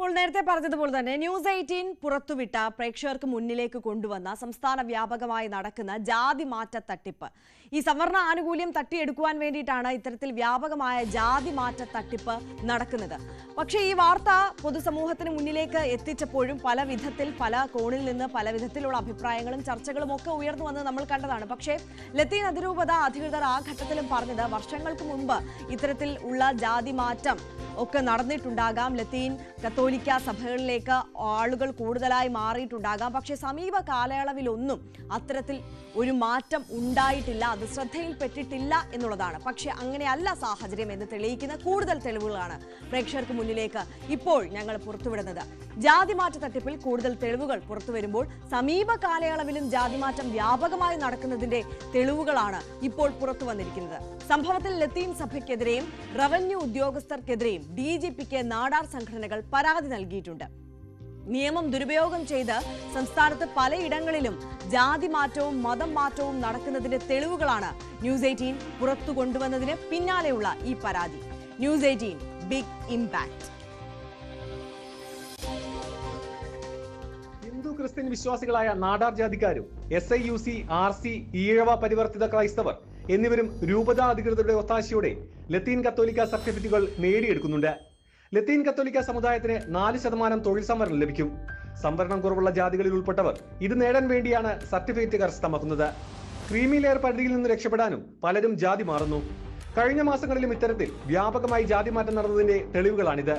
ഇപ്പോൾ നേരത്തെ പറഞ്ഞതുപോലെ തന്നെ ന്യൂസ് എയ്റ്റീൻ പുറത്തുവിട്ട പ്രേക്ഷകർക്ക് മുന്നിലേക്ക് കൊണ്ടുവന്ന സംസ്ഥാന വ്യാപകമായി നടക്കുന്ന ജാതി മാറ്റ തട്ടിപ്പ്. ഈ സംവരണ ആനുകൂല്യം തട്ടിയെടുക്കുവാൻ വേണ്ടിയിട്ടാണ് ഇത്തരത്തിൽ വ്യാപകമായ ജാതി മാറ്റ തട്ടിപ്പ് നടക്കുന്നത്. പക്ഷേ ഈ വാർത്ത പൊതുസമൂഹത്തിന് മുന്നിലേക്ക് എത്തിച്ചപ്പോഴും പല വിധത്തിൽ പല കോണിൽ നിന്ന് പല വിധത്തിലുള്ള അഭിപ്രായങ്ങളും ചർച്ചകളും ഒക്കെ ഉയർന്നു വന്ന് നമ്മൾ കണ്ടതാണ്. പക്ഷേ ലത്തീൻ അതിരൂപത അധികൃതർ ആ ഘട്ടത്തിലും പറഞ്ഞത് വർഷങ്ങൾക്ക് മുമ്പ് ഇത്തരത്തിൽ ഉള്ള ജാതി മാറ്റം ഒക്കെ നടന്നിട്ടുണ്ടാകാം. ലത്തീൻ കത്തോലിക്ക സഭകളിലേക്ക് ആളുകൾ കൂടുതലായി മാറിയിട്ടുണ്ടാകാം. പക്ഷേ സമീപ കാലയളവിലൊന്നും അത്തരത്തിൽ ഒരു മാറ്റം ഉണ്ടായിട്ടില്ല. അത് ശ്രദ്ധയിൽപ്പെട്ടിട്ടില്ല എന്നുള്ളതാണ്. പക്ഷേ അങ്ങനെയല്ല സാഹചര്യം എന്ന് തെളിയിക്കുന്ന കൂടുതൽ തെളിവുകളാണ് പ്രേക്ഷകർക്ക് മുന്നിലേക്ക് ഇപ്പോൾ ഞങ്ങൾ പുറത്തുവിടുന്നത്. ജാതിമാറ്റ തട്ടിപ്പിൽ കൂടുതൽ തെളിവുകൾ പുറത്തു വരുമ്പോൾ സമീപ കാലയളവിലും ജാതിമാറ്റം വ്യാപകമായി നടക്കുന്നതിന്റെ തെളിവുകളാണ് ഇപ്പോൾ പുറത്തു വന്നിരിക്കുന്നത്. സംഭവത്തിൽ ലത്തീൻ സഭയ്ക്കെതിരെയും റവന്യൂ ഉദ്യോഗസ്ഥർക്കെതിരെയും ഡി ജി പിക്ക് നാടാർ സംഘടനകൾ പരാതി നൽകിയിട്ടുണ്ട്. നിയമം ദുരുപയോഗം ചെയ്ത് സംസ്ഥാനത്ത് പലയിടങ്ങളിലും ജാതി മാറ്റവും മതം മാറ്റവും നടക്കുന്നതിന്റെ തെളിവുകളാണ് ന്യൂസ് എയ്റ്റീൻ പുറത്തു കൊണ്ടുവന്നതിന് പിന്നാലെയുള്ള ഈ പരാതി. News eighteen big impact Hindu Christian വിശ്വാസികളായ Nadar ജാതിക്കാരും S I U C R C Ezhava പരിവർത്തിത ക്രൈസ്തവർ എന്നിവരും രൂപതാ അധികൃതരുടെ ഒത്താശയോടെ ലത്തീൻ കത്തോലിക്ക സർട്ടിഫിക്കറ്റുകൾ നേടിയെടുക്കുന്നുണ്ട്. ലത്തീൻ കത്തോലിക്ക സമുദായത്തിന് നാല് ശതമാനം തൊഴിൽ സംവരണം ലഭിക്കും. സംവരണം കുറവുള്ള ജാതികളിൽ ഉൾപ്പെട്ടവർ ഇത് നേടാൻ വേണ്ടിയാണ് സർട്ടിഫിക്കറ്റ് കരസ്ഥമാക്കുന്നത് ക്രീമി ലെയർ പരിധിയിൽ നിന്ന് രക്ഷപ്പെടാനും പലരും ജാതി മാറുന്നു. കഴിഞ്ഞ മാസങ്ങളിലും ഇത്തരത്തിൽ വ്യാപകമായി ജാതി മാറ്റം നടന്നതിന്റെ തെളിവുകളാണിത്.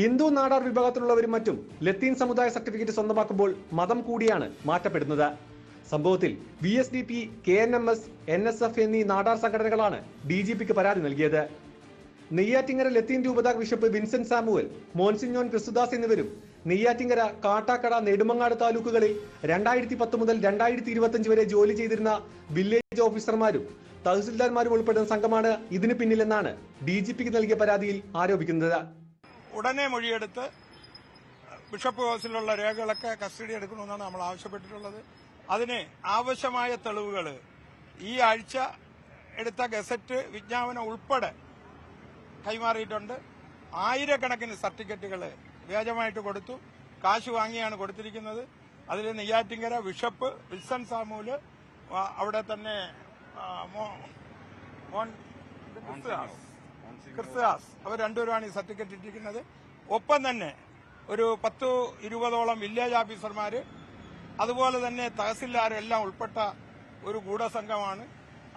ഹിന്ദു നാടാർ വിഭാഗത്തിലുള്ളവരും മറ്റും ലത്തീൻ സമുദായ സർട്ടിഫിക്കറ്റ് സ്വന്തമാക്കുമ്പോൾ മതം കൂടിയാണ് മാറ്റപ്പെടുന്നത്. സംഭവത്തിൽ V S D P K N M S N S F എന്നീ നാടാർ സംഘടനകളാണ് ഡി ജി പിക്ക് പരാതി നൽകിയത്. നെയ്യാറ്റിങ്ങര ലത്തീൻ രൂപതാ ബിഷപ്പ് വിൻസെന്റ് സാമുവൽ മോൻസിഞ്ഞോൻ ക്രിസ്തുദാസ് എന്നിവരും നെയ്യാറ്റിങ്ങര കാട്ടാക്കട നെടുമങ്ങാട് താലൂക്കുകളിൽ രണ്ടായിരത്തി പത്ത് മുതൽ രണ്ടായിരത്തി ഇരുപത്തിയഞ്ച് വരെ ജോലി ചെയ്തിരുന്ന വില്ലേജ് ഓഫീസർമാരും തഹസിൽദാർമാരും ഉൾപ്പെടുന്ന സംഘമാണ് ഇതിന് പിന്നിലെന്നാണ് ഡി ജി പിക്ക് നൽകിയ പരാതിയിൽ ആരോപിക്കുന്നത്. ഉടനെ മൊഴിയെടുത്ത് ബിഷപ്പ് ഹൗസിലുള്ള രേഖകളൊക്കെ കസ്റ്റഡി എടുക്കണമെന്നാണ് നമ്മൾ ആവശ്യപ്പെട്ടിട്ടുള്ളത്. അതിന് ആവശ്യമായ തെളിവുകൾ. ഈ ആഴ്ച എടുത്ത ഗസറ്റ് വിജ്ഞാപനം ഉൾപ്പെടെ കൈമാറിയിട്ടുണ്ട്. ആയിരക്കണക്കിന് സർട്ടിഫിക്കറ്റുകൾ വ്യാജമായിട്ട് കൊടുത്തു. കാശ് വാങ്ങിയാണ് കൊടുത്തിരിക്കുന്നത്. അതിൽ നെയ്യാറ്റിങ്കര ബിഷപ്പ് വിൽസൺ സാമൂൽ അവിടെ തന്നെ മോൻ ക്രിസ്തുദാസ്. ക്രിസ്തുദാസ് അവർ രണ്ടുപേരുമാണ് ഈ സർട്ടിഫിക്കറ്റ് ഇട്ടിരിക്കുന്നത്. ഒപ്പം തന്നെ ഒരു പത്തു ഇരുപതോളം വില്ലേജ് ഓഫീസർമാര് അതുപോലെ തന്നെ തഹസിൽദാർ എല്ലാം ഉൾപ്പെട്ട ഒരു ഗൂഢസംഘമാണ്.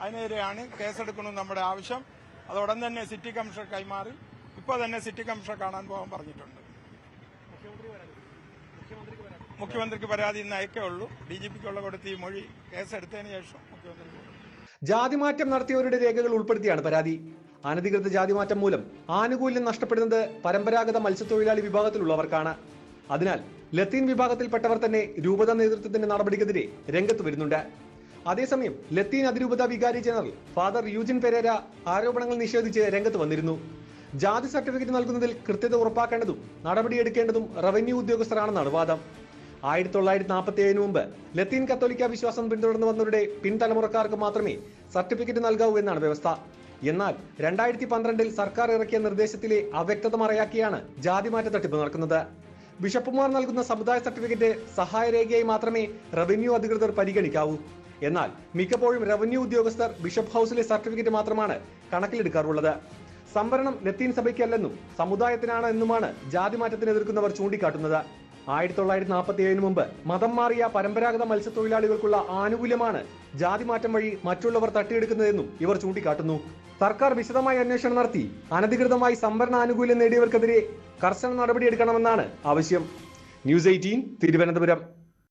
അതിനെതിരെയാണ് കേസെടുക്കണമെന്ന് നമ്മുടെ ആവശ്യം. അത് ഉടൻ തന്നെ സിറ്റി കമ്മീഷണർ കൈമാറി. ഇപ്പോൾ തന്നെ സിറ്റി കമ്മീഷണർ കാണാൻ പോകാൻ പറഞ്ഞിട്ടുണ്ട്. മുഖ്യമന്ത്രിക്ക് പരാതി ഇന്ന് അയക്കേ ഉള്ളൂ. ഡി ജി പിക്കുള്ള കൊടുത്ത് ഈ മൊഴി കേസെടുത്തതിന് ശേഷം ജാതിമാറ്റം നടത്തിയവരുടെ രേഖകൾ ഉൾപ്പെടുത്തിയാണ് പരാതി. അനധികൃത ജാതിമാറ്റം മൂലം ആനുകൂല്യം നഷ്ടപ്പെടുന്നത് പരമ്പരാഗത മത്സ്യത്തൊഴിലാളി വിഭാഗത്തിലുള്ളവർക്കാണ്. അതിനാൽ ലത്തീൻ വിഭാഗത്തിൽപ്പെട്ടവർ തന്നെ രൂപത നേതൃത്വത്തിന്റെ നടപടിക്കെതിരെ രംഗത്ത് വരുന്നുണ്ട്. അതേസമയം ലത്തീൻ അതിരൂപത വികാരി ജനറൽ ഫാദർ യൂജിൻ പെരേര ആരോപണങ്ങൾ നിഷേധിച്ച് രംഗത്ത് വന്നിരുന്നു. ജാതി സർട്ടിഫിക്കറ്റ് നൽകുന്നതിൽ കൃത്യത ഉറപ്പാക്കേണ്ടതും നടപടിയെടുക്കേണ്ടതും റവന്യൂ ഉദ്യോഗസ്ഥരാണെന്നാണ് വാദം. ആയിരത്തി തൊള്ളായിരത്തി നാൽപ്പത്തി ഏഴിന് മുമ്പ് ലത്തീൻ കത്തോലിക്ക വിശ്വാസം പിന്തുടർന്നു വന്നവരുടെ പിൻതലമുറക്കാർക്ക് മാത്രമേ സർട്ടിഫിക്കറ്റ് നൽകാവൂ എന്നാണ് വ്യവസ്ഥ. എന്നാൽ രണ്ടായിരത്തി പന്ത്രണ്ടിൽ സർക്കാർ ഇറക്കിയ നിർദ്ദേശത്തിലെ അവ്യക്തത മറയാക്കിയാണ് ജാതിമാറ്റ തട്ടിപ്പ് നടക്കുന്നത്. ബിഷപ്പുമാർ നൽകുന്ന സമുദായ സർട്ടിഫിക്കറ്റ് സഹായരേഖയായി മാത്രമേ റവന്യൂ അധികൃതർ പരിഗണിക്കാവൂ. എന്നാൽ മിക്കപ്പോഴും റവന്യൂ ഉദ്യോഗസ്ഥർ ബിഷപ്പ് ഹൗസിലെ സർട്ടിഫിക്കറ്റ് മാത്രമാണ് കണക്കിലെടുക്കാറുള്ളത്. സംവരണം ലത്തീൻ സഭയ്ക്കല്ലെന്നും സമുദായത്തിനാണ് എന്നുമാണ് ജാതിമാറ്റത്തിന് എതിർക്കുന്നവർ ചൂണ്ടിക്കാട്ടുന്നത്. ആയിരത്തി തൊള്ളായിരത്തി നാൽപ്പത്തി ഏഴിന് മുമ്പ് മതം മാറിയ പരമ്പരാഗത മത്സ്യത്തൊഴിലാളികൾക്കുള്ള ആനുകൂല്യമാണ് ജാതിമാറ്റം വഴി മറ്റുള്ളവർ തട്ടിയെടുക്കുന്നതെന്നും ഇവർ ചൂണ്ടിക്കാട്ടുന്നു. സർക്കാർ വിശദമായി അന്വേഷണം നടത്തി. അനധികൃതമായി സംവരണ ആനുകൂല്യം നേടിയവർക്കെതിരെ കർശന നടപടിയെടുക്കണമെന്നാണ് ആവശ്യം. News eighteen Thiruvananthapuram.